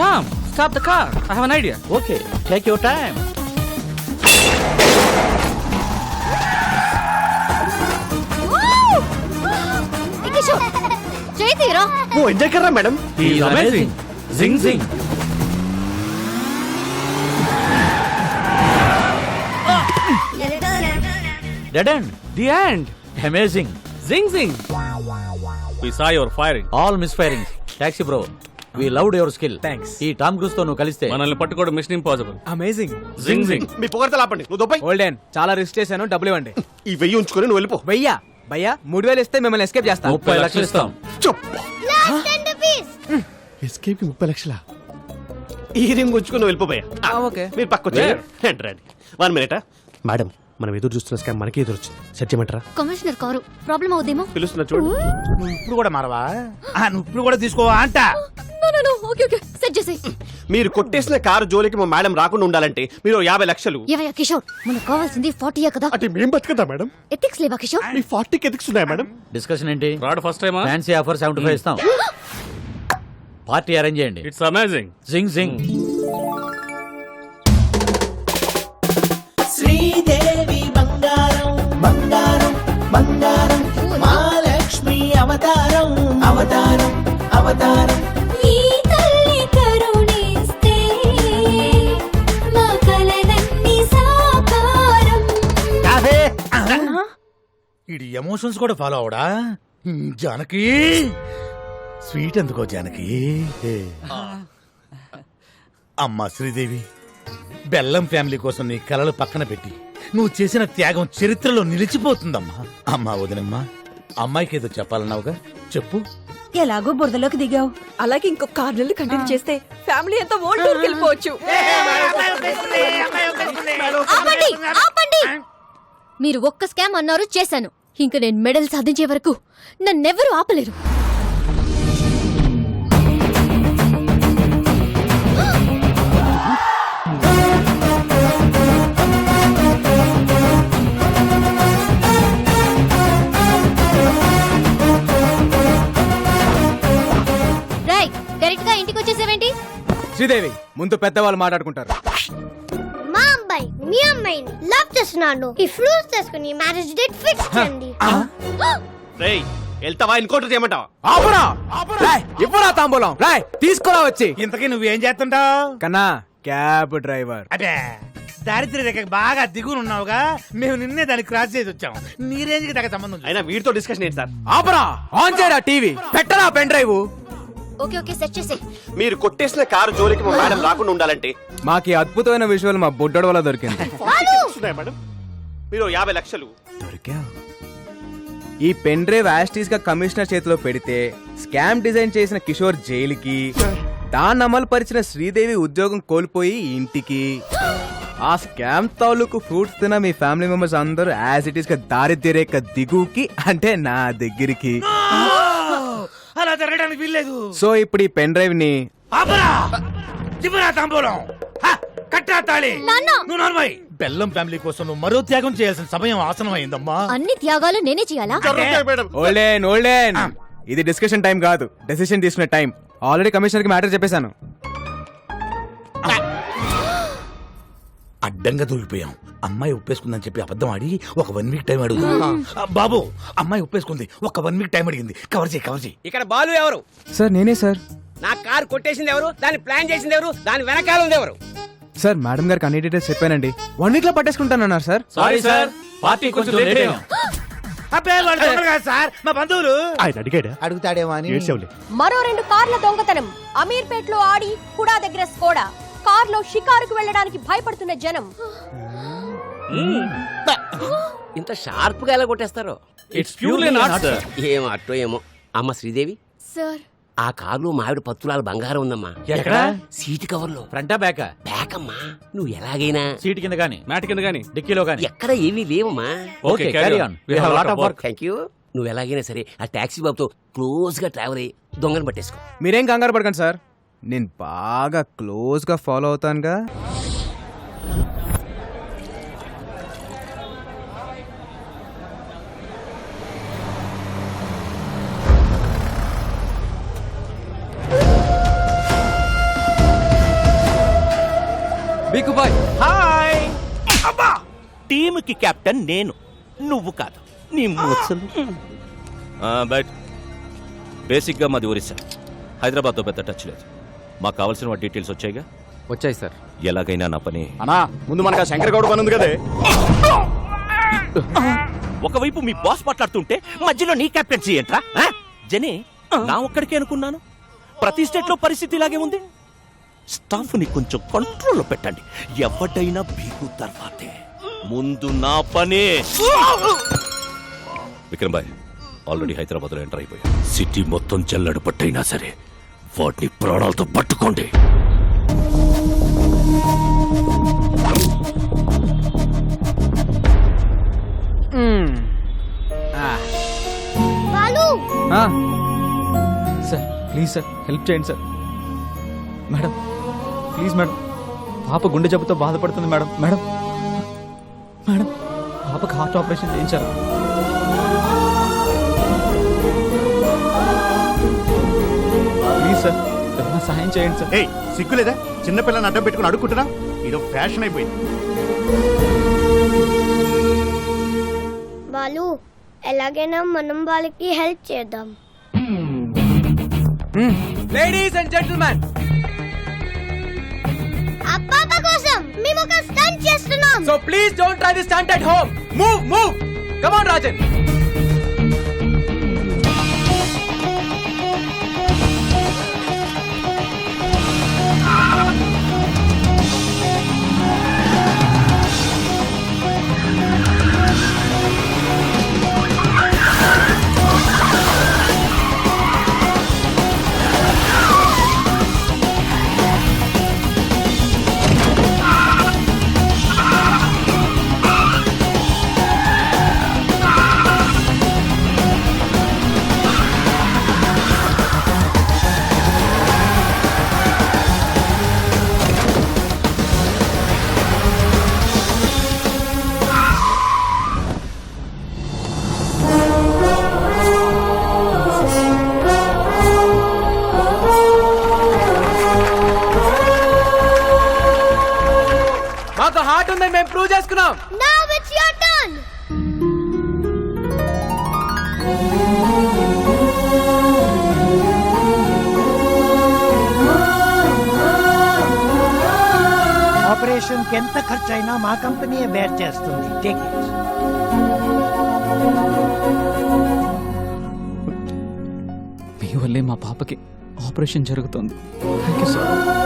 Tom, stop the car. I have an idea. Okay, take your time. Hero वो enjoy कर रहा madam he is amazing जिंग जिंग dead end the end amazing जिंग जिंग we saw your firing. All misfiring. Taxi bro. We loved your skill Thanks. ఈ Tom క్రూజ్తో నువ్వు కలిస్తే మనల్ని పట్టుకోవడం మిషన్ ఇంపాసిబుల్. అమేజింగ్ జింగ్ జింగ్. మీ పొగడతలు ఆపండి. నువ్వు దొబ్బాయి ఓల్డెన్ చాలా రిస్క్ చేశాను. డబ్బులు ఇవ్వండి ఈ వెయ్యి ఉంచుకొని నువ్వు వెళ్ళిపో. వెయ్యా? భయ్యా? మూడు వేలు ఇస్తే మిమ్మల్ని ఎస్కేప్ చేస్తాను ముప్పై లక్షలు ఇస్తాం. చెప్పు. ఎస్కేప్కి ముప్పై లక్షల? ఈ రింగ్ ఉంచుకొని నువ్వు వెళ్ళిపోయా ఓకే మీరు పక్క రండి. రండి వన్ మినిట్ మేడం మనం ఎదురు చూస్తున్న స్కామ్ మనకి ఎదురు వచ్చింది. సెట్ చేయమంటారా కమిషనర్ కారు ప్రాబ్లం అవుదేమో? పిలుస్తున్నా చూడు. నువ్వు ఇప్పుడు కూడా మారవా? ఆ, నువ్వు ఇప్పుడు కూడా తీసుకోవా అంట. ఓకే ఓకే సెట్ చేసేయ్. మీరు కొట్టేసిన కారు జోలికి మా మేడం రాకుండా ఉండాలంటే మీరు యాభై లక్షలు. ఏవయ్యా కిషోర్? మనకు కావాల్సింది ఫార్టీయే కదా? అంటే మేం బతుకదా మేడం? ఎథిక్స్ లేవా కిషోర్? మీ ఫార్టీకి ఎదిక్స్ ఉన్నాయా మేడం? డిస్కషన్ ఏంటి? ఫ్రాడ్ ఫస్ట్ టైమా ఫ్యాన్సీ ఆఫర్ సెవెంటీ ఫైవ్ ఇస్తాం. పార్టీ అరేంజ్ చేయండి. ఇట్స్ అమేజింగ్ జింగ్ జింగ్ బంగారం మహాలక్ష్మి అవతారం అవతారం అవతారం. ఇది ఎమోషన్స్ కూడా ఫాలో అవడా? జానకి. స్వీట్ ఎందుకో జానకి? అమ్మా శ్రీదేవి బెల్లం ఫ్యామిలీ కోసం నీ కలలు పక్కన పెట్టి. నువ్వు చేసిన త్యాగం చరిత్రలో నిలిచిపోతుందమ్మా అమ్మా వదినమ్మా అమ్మాయికి ఏదో చెప్పాలన్నావుగా చెప్పు ఎలాగో బురదలోకి దిగావు అలాగే ఇంకొక ఆరు నెలలు కంటిన్యూ చేస్తే ఫ్యామిలీ అంతా ఓల్డ్ టూర్కి వెళ్ళిపోవచ్చు ఆపండి ఆపండి మీరు ఒక్క స్కామ్ అన్నారు చేశాను ఇంక నేను మెడల్ సాధించే వరకు నన్నెవరూ ఆపలేరు శ్రీదేవి ముందు పెద్దవాళ్ళు మాట్లాడుకుంటారు. మా అబ్బాయి మీ అమ్మాయిని లవ్ చేస్తున్నాను. ఈ ఫ్రూట్స్ తీసుకుని మ్యారేజ్ డేట్ ఫిక్స్ చేయండి. రేయ్ వెళ్తావా? ఇంకోటి చేయమంటావా? ఆపురా! రాయ్, ఇవ్వరా తాంబూలం. రాయ్ తీసుకురా వచ్చి. ఇంతకీ నువ్వేం చేస్తుంటావు? కన్నా క్యాబ్ డ్రైవర్ అదే దారిద్ర్య రేఖ బాగా దిగునున్నావుగా మేము నిన్నే దాన్ని క్రాస్ చేసి వచ్చాం. నీ రేంజ్కి తగ్గ సంబంధం. అయినా వీడితో డిస్కషన్ ఏంటి సార్? ఆపరా! ఆన్ చేయరా టీవీ. పెట్టరా pen drive. Okay okay set చేసే మీరు కొట్టేసిన కారు జోలికి మా మేడం రాకుండా ఉండాలంటే? మాకి అద్భుతమైన విజువల్ మా బుడ్డోడు వల్ల దొరికింది. మేడం? మీరు యాభై లక్షలు. దొరికావు ఈ పెన్ డ్రైవ్ యాస్టీస్గా కమిషనర్ చేతిలో పెడితే స్కామ్ డిజైన్ చేసిన కిషోర్ జైలుకి దాన్ని అమలు పరిచిన శ్రీదేవి ఉద్యోగం కోల్పోయి ఇంటికి. ఆ స్కామ్ తాలూకు ఫ్రూట్స్ తిన్న మీ ఫ్యామిలీ మెంబర్స్ అందరూ యాజ్ ఇట్ ఈస్గా దారిద్ర్య రేఖ దిగుకి అంటే నా దగ్గరికి. అలా జరగడానికి వీల్లేదు. సో ఇప్పుడు ఈ పెన్ డ్రైవ్ని ఆపరా! తాంబూలం. హ, కట్టా తాళి. నువ్వు నోర్మై. బెల్లం ఫ్యామిలీ కోసం నువ్వు మరో త్యాగం చేయాల్సిన సమయం ఆసనం అయిందమ్మా అన్ని త్యాగాలు నేనే చేయాలా? Hold on hold on. ఇది డిస్కషన్ టైం కాదు. డెసిషన్ తీసుకునే టైం. ఆల్రెడీ కమిషనర్కి మ్యాటర్ చెప్పేశాను. అడ్డంగా దూరిపోయాం అమ్మాయి ఒప్పేసుకుందని చెప్పి అబద్ధం ఆడి ఒక వన్ వీక్ టైం అడుగు. ఆ, బాబు అమ్మాయి ఒప్పేసుకుంది. ఒక వన్ వీక్ టైం అడిగింది. కవర్ చేయి కవర్ చేయి. ఇక్కడ బాలు ఎవరు? సార్ నేనే సార్. నా కారు కొట్టేసింది ఎవరు? దాన్ని ప్లాన్ చేసింది ఎవరు? దాని వెనకాల ఉంది ఎవరు? సార్ మేడం గారికి అన్ని డీటెయిల్స్ చెప్పానండి. వన్ వీక్లో పట్టేసుకుంటానన్నారు సార్. సారీ సార్ పార్టీ కొంచెం లేట్ అయ్యాం. సార్. మా బంధువులు. ఆయన అడిగాడా? అడుగుతాడేమో అని. ఏడ్చావులే. మరో రెండు కార్ల దొంగతనం. అమీర్పేట్లో ఆడి హుడా దగ్గర స్కోడా. కార్లో షికారుకు వెళ్ళడానికి భయపడుతున్న జనం. ఇంత షార్ప్గా ఎలా కొట్టేస్తారు? Purely not, sir. ఏమో అట్టో ఏమో? అమ్మ శ్రీదేవి? సార్ ఆ కారులో మావిడ పత్తులాల బంగారం ఉందమ్మా. ఎక్కడ? సీట్ కవర్లో ఫ్రంటా బ్యాకా బ్యాక్ అమ్మా నువ్వు ఎలాగైనా? సీట్ కింద గానీ మ్యాట్ కింద గానీ. డిక్కీలో గానీ. ఎక్కడ ఏమీ లేవమ్మా. Okay carry on we have lot of work thank you నువ్వు ఎలాగైనా సరే ఆ టాక్సీ బాబుతో క్లోజ్గా ట్రావెల్ అయ్యి దొంగను పట్టేసుకో. మీరేం కంగారు పడకండి సార్ నేను బాగా క్లోజ్గా ఫాలో అవుతానుగా. హాయ్. అబ్బా! టీముకి కెప్టెన్ నేను. నువ్వు కాదు. నీ ముసలు బట్ బేసిక్గా మాది ఒరిస్సా. హైదరాబాద్తో పెద్ద టచ్ లేదు. మాకు కావాల్సిన డీటెయిల్స్ వచ్చాయిగా? వచ్చాయి సార్. ఎలాగైనా నా పని. అన్నా ముందు మనకు శంకర్ గౌడ్ పని ఉంది కదే. ఒకవైపు మీ బాస్ మాట్లాడుతుంటే మధ్యలో నీ కెప్టెన్సీ ఏంట్రా? జనే నా ఒక్కడికే అనుకున్నాను. ప్రతి స్టేట్లో పరిస్థితి ఇలాగే ఉంది. స్టాఫ్ని కొంచెం కంట్రోల్లో పెట్టండి. ఎవడైనా బీగు తర్వాతే. ముందు నా పనే. విక్రమ్ బాయ్ ఆల్రెడీ హైదరాబాద్లో ఎంటర్ అయిపోయా సిటీ మొత్తం జల్లడు పట్టైనా సరే. వాటిని ప్రాణాలతో పట్టుకోండి. సార్ ప్లీజ్ సార్ హెల్ప్ చేయండి సార్. Madam please madam. పాప గుండె జబ్బుతో బాధపడుతుంది మేడం. మేడం మేడం పాపకి హార్ట్ ఆపరేషన్ చేయించారు. సార్. ఏమైనా సహాయం చేయండి సార్. ఏయ్ సిగ్గులేదా? చిన్నపిల్లని అడ్డం పెట్టుకుని అడుక్కుంటున్నా? ఇదో ఫ్యాషన్ అయిపోయింది. బాలు ఎలాగైనా మనం వాళ్ళకి హెల్ప్ చేద్దాం. లేడీస్ అండ్ జెంటిల్మెన్ పాప కోసం మేము ఒక స్టంట్ చేస్తున్నాం. So please don't try this stunt at home move move come on Rajan ఉందని మేము ప్రూవ్ చేసుకున్నాం. నౌ ఇట్స్ యువర్ టర్న్ ఆపరేషన్కి ఎంత ఖర్చు అయినా మా కంపెనీ బేర్ చేస్తుంది. టేక్ ఇట్ మీ వల్లే మా పాపకి ఆపరేషన్ జరుగుతుంది. Thank you sir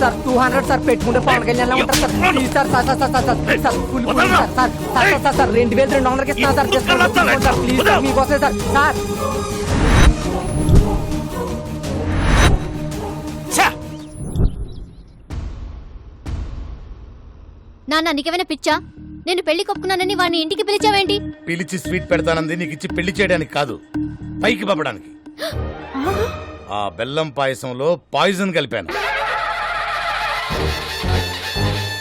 sir two hundred sir పెట్టుకుంటే పవన్ కళ్యాణ్ ఉంటారు sir please sir sir sir sir sir sir sir full full sir sir sir sir sir రెండు వేలు రెండు వందలకి ఇస్తున్నా సార్ చేసుకోండి సార్ ప్లీజ్ సార్ మీకోసమే సార్ సార్ నాన్న నీకేమైనా పిచ్చా నేను పెళ్ళి కొప్పుకున్నానని వాడిని ఇంటికి పిలిచావేంటి పిలిచి స్వీట్ పెడతానంది నీకు ఇచ్చి పెళ్ళి చేయడానికి కాదు పైకి పంపడానికి ఆ బెల్లం పాయసంలో పాయిజన్ కలిపాను.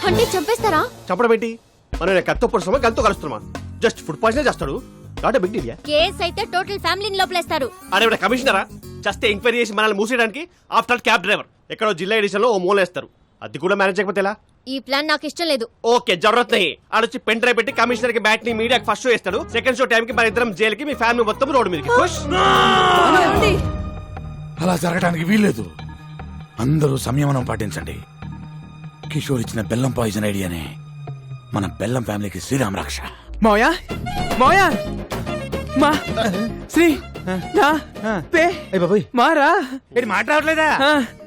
అంటే చంపేస్తారా చంపడం ఏంటి మనం కత్తో పొడుస్తామా గంతో కలుస్తున్నామా జస్ట్ ఫుడ్ పాయిజన్ చేస్తాడు. నాట్ బిగ్ డీల్ కేస్ అయితే టోటల్ ఫ్యామిలీని లోపలేస్తారు. అరే ఇక్కడ కమిషనరా? చస్తే ఎంక్వైరీ చేసి మనల్ని మూసేయడానికి ఆఫ్టర్ క్యాబ్ డ్రైవర్. ఎక్కడో జిల్లా ఎడిషన్లో ఓ మూలేస్తారు అది కూడా మేనేజ్ చేయకపోతే ఎలా? ఈ ప్లాన్ నాకు ఇష్టం లేదు. ఓకే జరూరత్ నహీ ఆడొచ్చి పెన్ డ్రైవ్ పెట్టి కమిషనర్కి బ్యాట్ని మీడియాకి ఫస్ట్ షో ఇస్తాడు సెకండ్ షో టైం కి మన ఇద్దరం జైలుకి మీ ఫ్యామిలీ మొత్తం రోడ్డు మీదకి. అలా జరగడానికి వీల్లేదు అందరూ సంయమనం పాటించండి కిషోర్ ఇచ్చిన బెల్లం పాయిజన్ ఐడియానే మన బెల్లం ఫ్యామిలీకి శ్రీరామ్ రక్ష మోయా మోయా మా శ్రీ నా పే మారా మాట్లాడలేదా.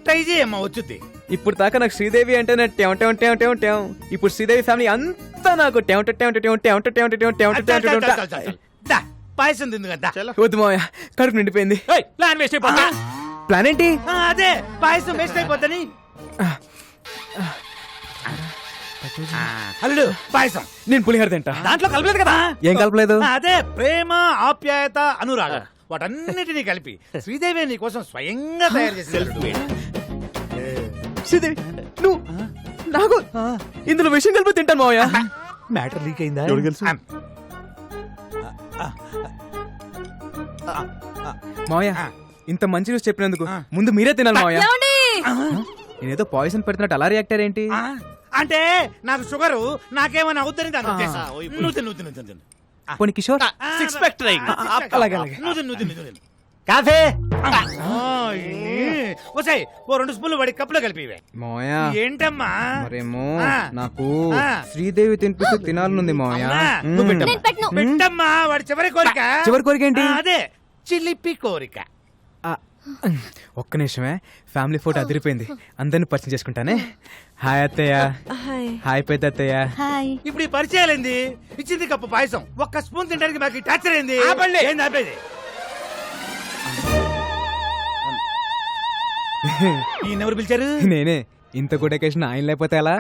ట్రై చేయమ్మా వచ్చుద్ది ఇప్పుడు దాకా నాకు శ్రీదేవి అంటే నా టెం టెం టెం టెం టెం ఇప్పుడు శ్రీదేవి ఫ్యామిలీ అంతా నాకు టెం టెం టెం టెం టెం టెం టెం టెం టెం టెం టెం పాయసం తిందు కదా వద్దు మావయ్య కడుపు నిండిపోయింది ప్లాన్ వేస్ట్ అయిపోతా ప్లాన్ ఏంటి? అదే పాయసం వేస్ట్ అయిపోద్దని. అల్లుడు పాయసం. నేను పులిహోర తింటా. దాంట్లో కలపలేదు కదా. ఏం కలపలేదు? అదే ప్రేమ ఆప్యాయత అనురాగం. వాటన్నిటినీ కలిపి శ్రీదేవి నీ కోసం స్వయంగా తయారు చేసి శ్రీదేవి నువ్వు నాకు ఇందులో విషయం కలిపి తింటాను మావయ్య. మ్యాటర్ లీక్ అయిందా? మావయ్య ఇంత మంచి న్యూస్ చెప్పినందుకు ముందు మీరే తినాలి మావయ్య. నేనేదో పాయిజన్ పెడుతున్నట్టు అలా రియాక్టర్ ఏంటి అంటే నాకు షుగరు నాకేమైనా ఉద్దేశం. నువ్వు తిను, నువ్వు తిను, నువ్వు తిను. పోనీ కిషోర్? సిక్స్ ప్యాక్ ట్రైంగ్ అలాగే అలాగే. నువ్వు తిను, తిను, తిను. కాఫీ? వసాయి ఓ రెండు స్పూన్లు వాడి కప్పులో కలిపి మావయ్య. ఏంటమ్మా? మరేమో. నాకు. శ్రీదేవి తినిపిస్తూ తినాలనుంది. నువ్వు పెట్టమ్మా. నేను పెట్టను. పెట్టమ్మా వాడి చివరి కోరిక. చివరి కోరిక ఏంటి? అదే చిలిపి కోరిక. ఒక్క నిమిషమే. ఫ్యామిలీ ఫోటో అదిరిపోయింది. అందరిని పరిచయం చేసుకుంటానే? హాయ్ అత్తయ్య. హాయ్. పెద్ద అత్తయ్య. హాయ్. ఇప్పుడు ఈ పరిచయాలేంది ఇచ్చింది కప్పు పాయసం. ఒక్క స్పూన్ తినడానికి మాకు టార్చర్ ఏంది? ఏంది ఆపేది? ఈయన ఎవరు పిలిచారు? నేనే. ఇంత గుడ్ అకేషన్ ఆయన లేకపోతే ఎలా